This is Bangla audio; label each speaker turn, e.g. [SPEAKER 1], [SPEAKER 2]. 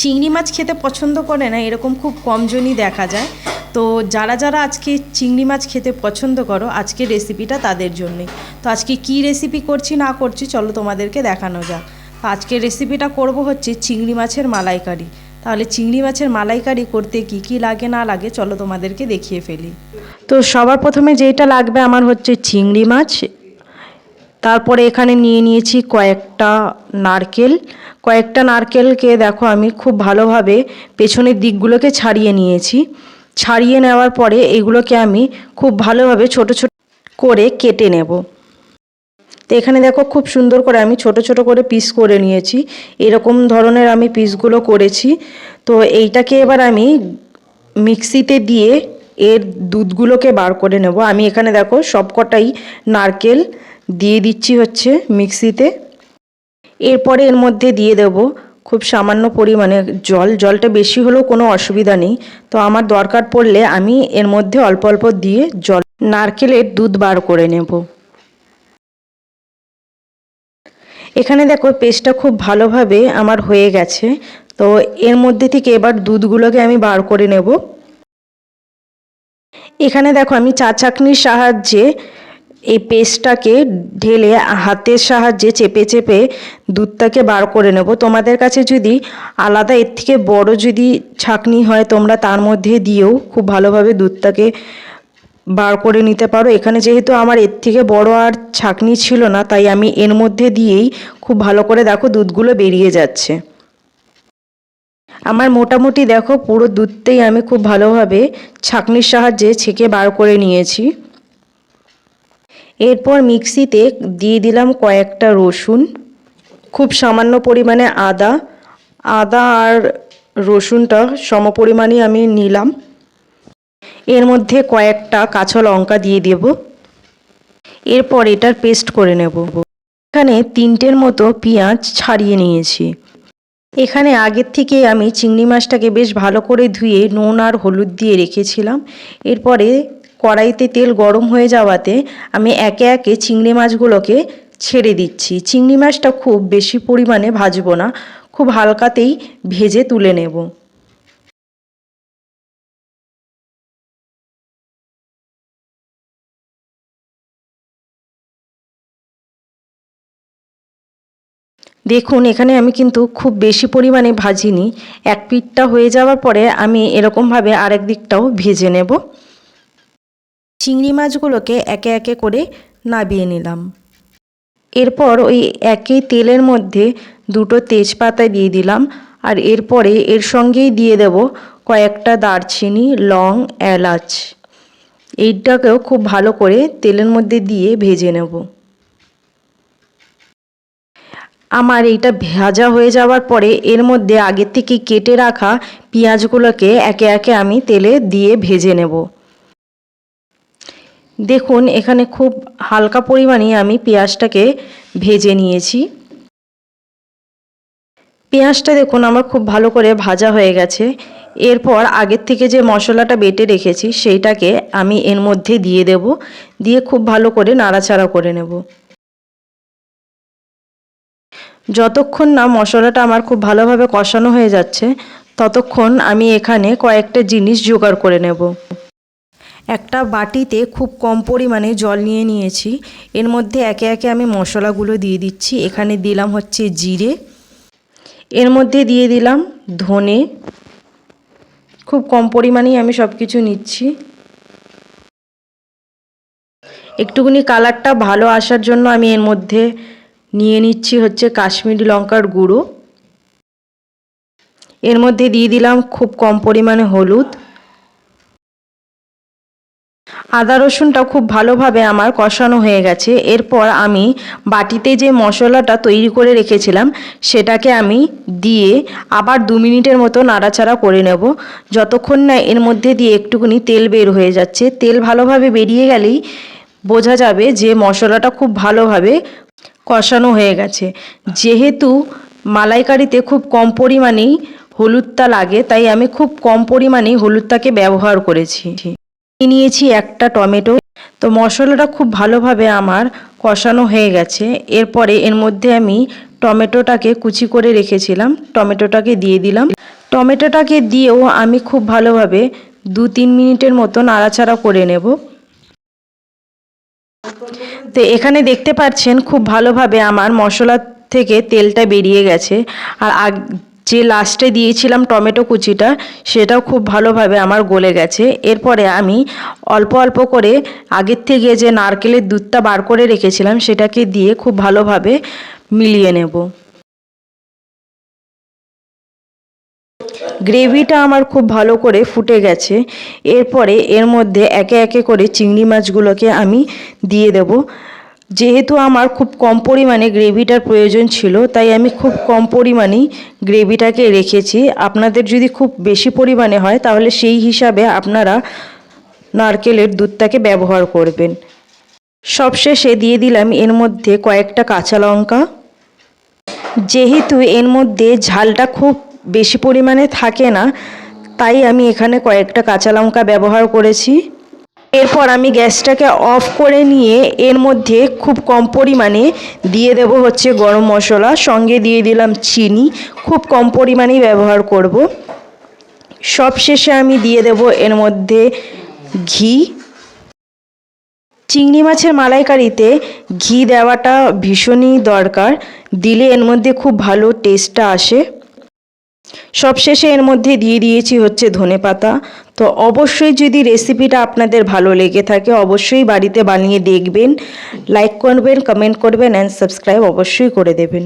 [SPEAKER 1] চিংড়ি মাছ খেতে পছন্দ করে না, এরকম খুব কমজনই দেখা যায়। তো যারা যারা আজকে চিংড়ি মাছ খেতে পছন্দ করো আজকের রেসিপিটা তাদের জন্যই। তো আজকে কি রেসিপি করছি, না করছি, চলো তোমাদেরকে দেখানো যাক। তো আজকের রেসিপিটা করব হচ্ছে চিংড়ি মাছের মালাইকারি। তাহলে চিংড়ি মাছের মালাইকারি করতে কি কি লাগে, না লাগে, চলো তোমাদেরকে দেখিয়ে ফেলি। তো সবার প্রথমে যেটা লাগবে আমার হচ্ছে চিংড়ি মাছ তারপরে এখানে নিয়ে নিয়েছি কয়েকটা নারকেল। কয়েকটা নারকেলকে দেখো আমি খুব ভালোভাবে পেছনের দিকগুলোকে ছাড়িয়ে নিয়েছি। ছাড়িয়ে নেওয়ার পরে এগুলোকে আমি খুব ভালোভাবে ছোট ছোট করে কেটে নেব। তো এখানে দেখো খুব সুন্দর করে আমি ছোট ছোট করে পিস করে নিয়েছি। এরকম ধরনের আমি পিসগুলো করেছি। তো এইটাকে এবার আমি মিক্সিতে দিয়ে এর দুধগুলোকে বার করে নেব। আমি এখানে দেখো সবকটাই নারকেল দিয়ে দিচ্ছি হচ্ছে মিক্সিতে। এরপরে এর মধ্যে দিয়ে দেব খুব সামান্য পরিমাণে জল। জলটা বেশি হলেও কোনো অসুবিধা নেই। তো আমার দরকার পড়লে আমি এর মধ্যে অল্প অল্প দিয়ে জল, নারকেলের দুধ বার করে নেব। এখানে দেখো পেস্টটা খুব ভালোভাবে আমার হয়ে গেছে। তো এর মধ্যে থেকে এবার দুধগুলোকে আমি বার করে নেব। এখানে দেখো আমি চা চাকনির সাহায্যে এই পেস্টটাকে ঢেলে হাতের সাহায্যে চেপে চেপে দুধটাকে বার করে নেব। তোমাদের কাছে যদি আলাদা, এর থেকে বড় যদি ছাকনি হয়, তোমরা তার মধ্যে দিয়েও খুব ভালোভাবে দুধটাকে বার করে নিতে পারো। এখানে যেহেতু আমার এর থেকে বড় আর ছাকনি ছিল না, তাই আমি এর মধ্যে দিয়েই খুব ভালো করে দেখো দুধগুলো বেরিয়ে যাচ্ছে। আমার মোটামুটি দেখো পুরো দুধটাই আমি খুব ভালোভাবে ছাঁকনির সাহায্যে ছেঁকে বার করে নিয়েছি। এরপর মিক্সিতে দিয়ে দিলাম কয়েকটা রসুন, খুব সামান্য পরিমাণে আদা। আদা আর রসুনটা সমপরিমাণই আমি নিলাম। এর মধ্যে কয়েকটা কাঁচা লঙ্কা দিয়ে দেব। এরপর এটার পেস্ট করে নেব। এখানে তিনটের মতো পেঁয়াজ ছাড়িয়ে নিয়েছি। এখানে আগের থেকে আমি চিংড়ি মাছটাকে বেশ ভালো করে ধুয়ে নুন আর হলুদ দিয়ে রেখেছিলাম। এরপরে কড়াইতে তেল গরম হয়ে যাওয়াতে আমি একে একে চিংড়ি মাছগুলোকে ছেড়ে দিচ্ছি। চিংড়ি মাছটা খুব বেশি পরিমাণে ভাজবো না, খুব হালকাতেই ভেজে তুলে নেব। দেখুন, এখানে আমি কিন্তু খুব বেশি পরিমাণে ভাজিনি। এক পিঠটা হয়ে যাওয়ার পরে আমি এরকমভাবে আরেক দিকটাও ভেজে নেব। চিংড়ি মাছগুলোকে একে একে করে নাবিয়ে নিলাম। এরপর ওই একই তেলের মধ্যে দুটো তেজপাতা দিয়ে দিলাম। আর এরপরে এর সঙ্গেই দিয়ে দেব কয়েকটা দারচিনি, লং, এলাচ। এইটাকেও খুব ভালো করে তেলের মধ্যে দিয়ে ভেজে নেব। আমার এইটা ভাজা হয়ে যাওয়ার পরে এর মধ্যে আগের থেকে কেটে রাখা পেঁয়াজগুলোকে একে একে আমি তেলে দিয়ে ভেজে নেব। দেখুন, এখানে খুব হালকা পরিমাণে আমি পেঁয়াজটাকে ভেজে নিয়েছি। পেঁয়াজটা দেখুন, আমার খুব ভালো করে ভাজা হয়ে গেছে। এরপর আগের থেকে যে মশলাটা বেটে রেখেছি, সেইটাকে আমি এর মধ্যে দিয়ে দেব। দিয়ে খুব ভালো করে নাড়াচাড়া করে নেব। যতক্ষণ না মশলাটা আমার খুব ভালোভাবে কষানো হয়ে যাচ্ছে, ততক্ষণ আমি এখানে কয়েকটা জিনিস জোগাড় করে নেব। একটা বাটিতে খুব কম পরিমাণে জল নিয়ে নিয়েছি। এর মধ্যে একে একে আমি মশলাগুলো দিয়ে দিচ্ছি। এখানে দিলাম হচ্ছে জিরে। এর মধ্যে দিয়ে দিলাম ধনে। খুব কম পরিমাণেই আমি সব কিছু নিচ্ছি। একটুখানি কালারটা ভালো আসার জন্য আমি এর মধ্যে নিয়ে নিচ্ছি হচ্ছে কাশ্মীরি লঙ্কার গুঁড়ো। এর মধ্যে দিয়ে দিলাম খুব কম পরিমাণে হলুদ। আদা রসুনটা খুব ভালোভাবে আমার কষানো হয়ে গেছে। এরপর আমি বাটিতে যে মশলাটা তৈরি করে রেখেছিলাম, সেটাকে আমি দিয়ে আবার দু মিনিটের মতো নাড়াচাড়া করে নেব। যতক্ষণ না এর মধ্যে দিয়ে একটুখানি তেল বের হয়ে যাচ্ছে, তেল ভালোভাবে বেরিয়ে গেলেই বোঝা যাবে যে মশলাটা খুব ভালোভাবে কষানো হয়ে গেছে। যেহেতু মালাইকারিতে খুব কম পরিমাণেই হলুদটা লাগে, তাই আমি খুব কম পরিমাণেই হলুদটাকে ব্যবহার করেছি। নিয়েছি একটা টমেটো। তো মশলাটা খুব ভালোভাবে আমার কষানো হয়ে গেছে। এরপরে এর মধ্যে আমি টমেটোটাকে কুচি করে রেখেছিলাম। টমেটোটাকে দিয়ে দিলাম। টমেটোটাকে দিয়েও আমি খুব ভালোভাবে দু তিন মিনিটের মতো নাড়াচাড়া করে নেব। তো এখানে দেখতে পাচ্ছেন খুব ভালোভাবে আমার মশলা থেকে তেলটা বেরিয়ে গেছে। আর আগ, যে লাস্টে দিয়েছিলাম টমেটো কুচিটা, সেটাও খুব ভালোভাবে আমার গলে গেছে। এরপরে আমি অল্প অল্প করে আগের থেকে যে নারকেলের দুধটা বার করে রেখেছিলাম, সেটাকে দিয়ে খুব ভালোভাবে মিলিয়ে নেব। গ্রেভিটা আমার খুব ভালো করে ফুটে গেছে। এরপরে এর মধ্যে একে একে করে চিংড়ি মাছগুলোকে আমি দিয়ে দেব। যেহেতু আমার খুব কম পরিমাণে গ্রেভিটার প্রয়োজন ছিল, তাই আমি খুব কম পরিমাণেই গ্রেভিটাকে রেখেছি। আপনাদের যদি খুব বেশি পরিমাণে হয়, তাহলে সেই হিসাবে আপনারা নারকেলের দুধটাকে ব্যবহার করবেন। সবশেষে দিয়ে দিলাম এর মধ্যে কয়েকটা কাঁচা লঙ্কা। যেহেতু এর মধ্যে ঝালটা খুব বেশি পরিমাণে থাকে না, তাই আমি এখানে কয়েকটা কাঁচা লঙ্কা ব্যবহার করেছি। এরপর আমি গ্যাসটাকে অফ করে নিয়ে এর মধ্যে খুব কম পরিমাণে দিয়ে দেব হচ্ছে গরম মশলা, সঙ্গে দিয়ে দিলাম চিনি, খুব কম পরিমাণেই ব্যবহার করব। সব শেষে আমি দিয়ে দেব এর মধ্যে ঘি। চিংড়ি মাছের মালাইকারিতে ঘি দেওয়াটা ভীষণই দরকার, দিলে এর মধ্যে খুব ভালো টেস্টটা আসে। সবশেষে এর মধ্যে দিয়ে দিয়েছি হচ্ছে ধনে পাতা। তো অবশ্যই যদি রেসিপিটা আপনাদের ভালো লেগে থাকে, অবশ্যই বাড়িতে বানিয়ে দেখবেন লাইক করবেন কমেন্ট করবেন অ্যান্ড সাবস্ক্রাইব অবশ্যই করে দেবেন।